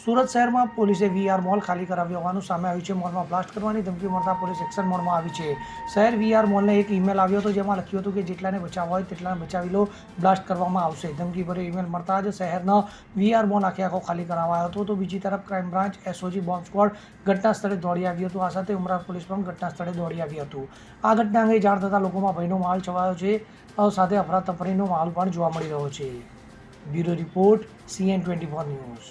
સુરત શહેરમાં પોલીસે VR mall ખાલી કરાવ્યો હોવાનું સામે આવ્યું છે. મોલમાં બ્લાસ્ટ કરવાની ધમકી મળતા પોલીસ એક્શન મોડમાં આવી છે. શહેર વીઆર મોલને એક ઈમેલ આવ્યો હતો જેમાં લખ્યું હતું કે જેટલાને બચાવવા હોય તેટલાને બચાવી લો, બ્લાસ્ટ કરવામાં આવશે. ધમકી ભર્યો ઈમેલ મળતા જ શહેરનો વીઆર મોલ આખે આખો ખાલી કરાવાયો હતો. તો બીજી તરફ crime branch SOG bomb squad ઘટના સ્થળે દોડી આવ્યું હતું. આ સાથે ઉમરા પોલીસ પણ ઘટના સ્થળે દોડી આવ્યું હતું. આ ઘટના અંગે જાણ થતાં લોકોમાં ભયનો માહોલ છવાયો છે. સાથે અફરાતફરીનો માહોલ પણ જોવા મળી રહ્યો છે. Bureau report, CN twenty four news.